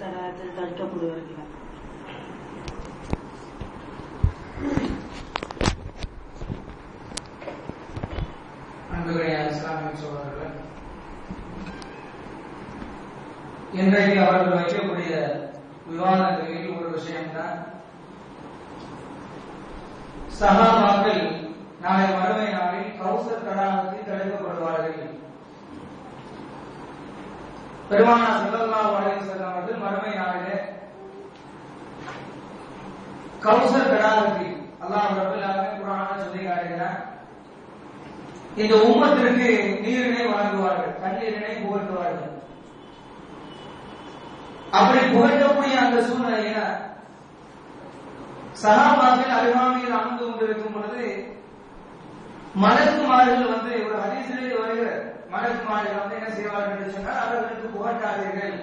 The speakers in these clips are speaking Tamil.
தடுக்கப்படுவார்கள் இன்றைக்கு அவர்கள் வைக்கக்கூடிய விவாதங்களில் ஒரு விஷயம்தான். சகாபாக்கள் நாளை மறுமை நாளில் கௌசர் தடாகத்தில் தடுக்கப்படுவார்கள் பெருமானா செல்லல்லா அலைஹி வஸல்லம் அவர்கள் மறுமை நாளிலே கௌசர் தடாகத்தில் அல்லாஹ் ரப்பல் குரான சொல்லி காட்டுகிறார். இந்த உம்மத்திற்கு நீரினை வழங்குவார்கள் தண்ணீரினை புகட்டுவார்கள். அப்படி புகட்டக்கூடிய அந்த சூழ்நிலையில சகாபாக்கள் அருகாமையில் அமர்ந்து கொண்டிருக்கும் பொழுது மலக்குமார்கள் வந்து ஒரு ஹரிசிலே வருகிற மலக்குமார்கள் வந்து என்ன செய்வார்கள் என்று சொன்னால் அவர்களுக்கு புகட்டாதீர்கள்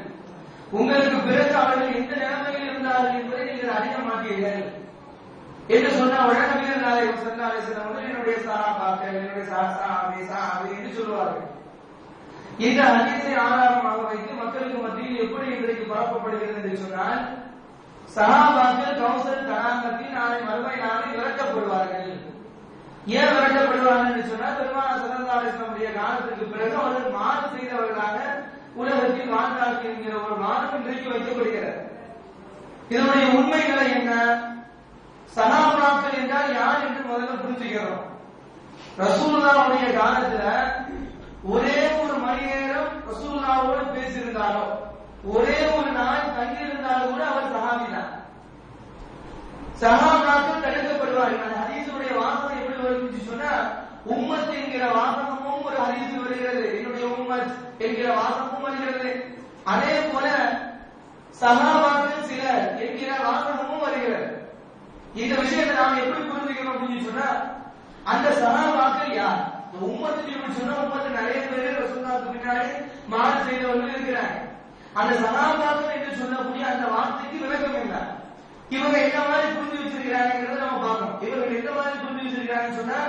உங்களுக்கு பிறகு அவர்கள் எந்த நிலைமையில் இருந்தார்கள் என்பதை நீங்கள் அறிய மாட்டீர்கள். என்று சொன்ன உடனே நாளை சொன்னாலே சிலவர்கள் என்னுடைய சகாபாக்கள் என்னுடைய சாசாபி அது என்று சொல்லுவார்கள். இந்த ஹதீஸை ஆதாரமாக வைத்து மக்களுக்கு மத்தியில் எப்படி இன்றைக்கு பரப்பப்படுகிறது என்று சொன்னால் சகாபாக்கள் கௌசல் தடாகத்தில் நாளை மறுமை நாளை விரட்டப்படுவார்கள் ஏன் விரட்டப்படுவார்கள் சொன்னா பெருமான சதந்தாலேஸ்வரனுடைய காலத்துக்கு பிறகு அவர்கள் மாறு செய்தவர்களாக உலகத்தில் வாழ்ந்தார்கள் என்கிற ஒரு மாதம் இன்றைக்கு வைக்கப்படுகிறது. இதனுடைய உண்மை நிலை என்ன? சகாபாக்கள் என்றால் யார் என்று முதல்ல புரிஞ்சுக்கிறோம். ரசூல்லாவுடைய காலத்துல ஒரே ஒரு மணி நேரம் ரசூல்லாவோடு பேசியிருந்தாலும் ஒரே ஒரு நாள் தங்கியிருந்தாலும் கூட அவர் சஹாபி தான் சகாபாக்கள் தடுக்கப்படுவார்கள் அந்த சொன்னா உம்மத் என்கிற வாசகமும் ஒரு ஹதீஸ் வருகிறது. என்னுடைய உம்மத் என்கிற வாசகமும் வருகிறது. அதே போல சகாபாக்கள் சிலர் என்கிற வாசகமும் வருகிறது. இந்த விஷயத்தை நாம் எப்படி புரிஞ்சுக்கணும் அப்படின்னு சொன்னா அந்த சகாபாக்கள் யார்? உம்மத்துக்கு சொன்னா உம்மத்து நிறைய பேர் ரசூலுல்லாஹ்வுக்கு பின்னாடி மாறு செய்தவர்கள் இருக்கிறாங்க. அந்த சகாபாக்கள் என்று சொல்லக்கூடிய அந்த வார்த்தைக்கு விளக்கம் என்ன இவங்க எந்த மாதிரி புரிஞ்சு வச்சிருக்கிறாங்கிறத நம்ம பார்க்கணும் இவர்கள் எந்த மாதிரி புரிஞ்சு வச்சிருக்காங்கன்னு சொன்னா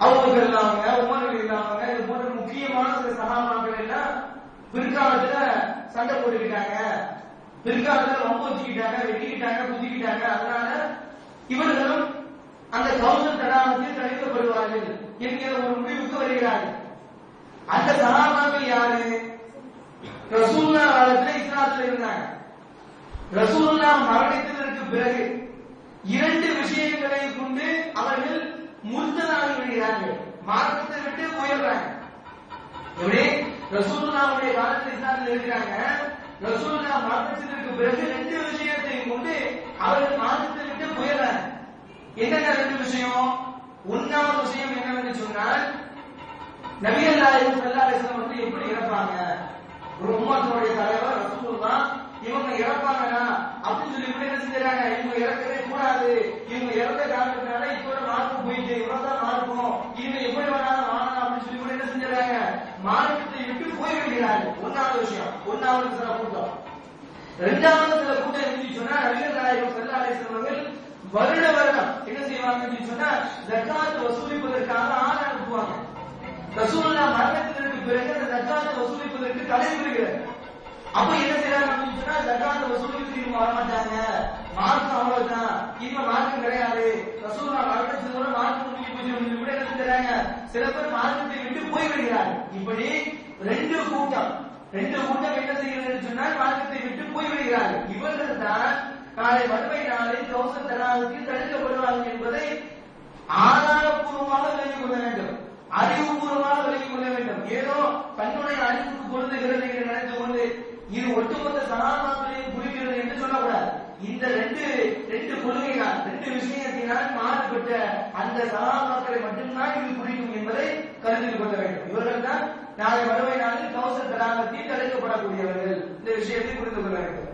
அவங்க இல்லாமங்க உமர்கள் இல்லாமங்க இது போன்ற முக்கியமான சில சகாபாக்கள் எல்லாம் பிற்காலத்துல சண்டை போட்டுக்கிட்டாங்க. பிற்காலத்துல ரொம்ப வச்சுக்கிட்டாங்க வெட்டிக்கிட்டாங்க குதிக்கிட்டாங்க அதனால இவர்களும் அந்த கௌசல் தடாகத்தில் தடுக்கப்படுவார்கள் என்கிற ஒரு முடிவுக்கு வருகிறார்கள். அந்த சகாபாக்கள் யாரு? ரசூல்லா காலத்துல இஸ்லாத்துல இருந்தாங்க. ரசூல்லா மரணித்ததற்கு பிறகு இரண்டு விஷயங்களை விடுகிறார்கள் மார்க்கத்தை விட்டு போயிடுறாங்க. எப்படி? ரசூலுல்லாவுடைய காலத்தில் இஸ்லாமில் இருக்கிறாங்க ரசூல்லா மரணத்திற்கு பிறகு ரெண்டு விஷயத்தையும் கொண்டு அவர்கள் மார்க்கத்தை விட்டு போயிடுறாங்க. என்னென்ன ரெண்டு விஷயம்? ஒன்னாவது விஷயம் என்னவென்று சொன்னால் நபிகள் நாயகம் ஸல்லல்லாஹு வந்து எப்படி இறப்பாங்க? ஒரு உம்மத்தினுடைய தலைவர் ரசூலுல்லா இவங்க இறப்பாங்கன்னா அப்படின்னு சொல்லி கூட என்ன செஞ்சாங்க இவங்க இறக்கவே கூடாது. இவங்க இறந்த காரணத்தினால இப்ப மார்க்கு போயிட்டு இவ்வளவுதான் மார்க்கம் இவங்க எப்படி வேணாலும் வாங்கலாம் அப்படின்னு சொல்லி கூட என்ன செஞ்சாங்க மார்க்கத்தை விட்டு போய்விடுகிறார்கள் ஒன்னாவது விஷயம். ஒன்னாவது சில கூட்டம். ரெண்டாவது சில கூட்டம் எப்படி சொன்னா நபிகள் நாயகம் செல்லாலை அலைஹி வருட வருடம் என்ன செய்வாங்க சொன்னா ஜக்காத் வசூலிப்பதற்காக ஆள் அனுப்புவாங்க. ரசூல்லா மரணத்திற்கு பிறகு அந்த ஜக்காத்தை வசூலிப்பதற்கு தடை விடுகிறது அப்ப என்ன செய்யறாங்க அப்படின்னு சொன்னா ஜக்காத்தை வசூலிப்பதற்கு இவங்க வரமாட்டாங்க மார்க்கம் அவ்வளவுதான். இவங்க மார்க்கம் கிடையாது. ரசூல்லா மரணத்துக்கு மார்க்கம் முடிஞ்சு போச்சு கூட என்ன செய்யறாங்க சில பேர் மார்க்கத்தை விட்டு போய் விடுகிறார்கள் இப்படி ரெண்டு கூட்டம். ரெண்டு கூட்டம் என்ன செய்கிறது சொன்னால் மார்க்கத்தை விட்டு போய் விடுகிறார்கள் இவர்கள் தான் நாளை வறுமை நாளில் கௌசல் தடாகத்தில் தடுக்கப்படுவார்கள் என்பதை ஆதாரபூர்வமாக விளங்கிக் கொள்ள வேண்டும். அறிவுபூர்வமாக விளங்கிக் கொள்ள வேண்டும். ஏதோ தன்னுடைய அறிவுக்கு பொருந்துகிறது என்று நினைத்து கொண்டு இது ஒட்டுமொத்த சனாதனங்களையும் குறிக்கிறது என்று சொல்லக்கூடாது. இந்த ரெண்டு ரெண்டு கொள்கைகள் ரெண்டு விஷயத்தினால் மாறுபட்ட அந்த சனாதனத்தை மட்டும்தான் இது குறிக்கும் என்பதை கருத்தில் கொள்ள வேண்டும் இவர்கள் தான் நாளை மறுமை நாளில் கௌசல் தடாகத்தில் தடுக்கப்படக்கூடியவர்கள் இந்த விஷயத்தை புரிந்து கொள்ள வேண்டும்.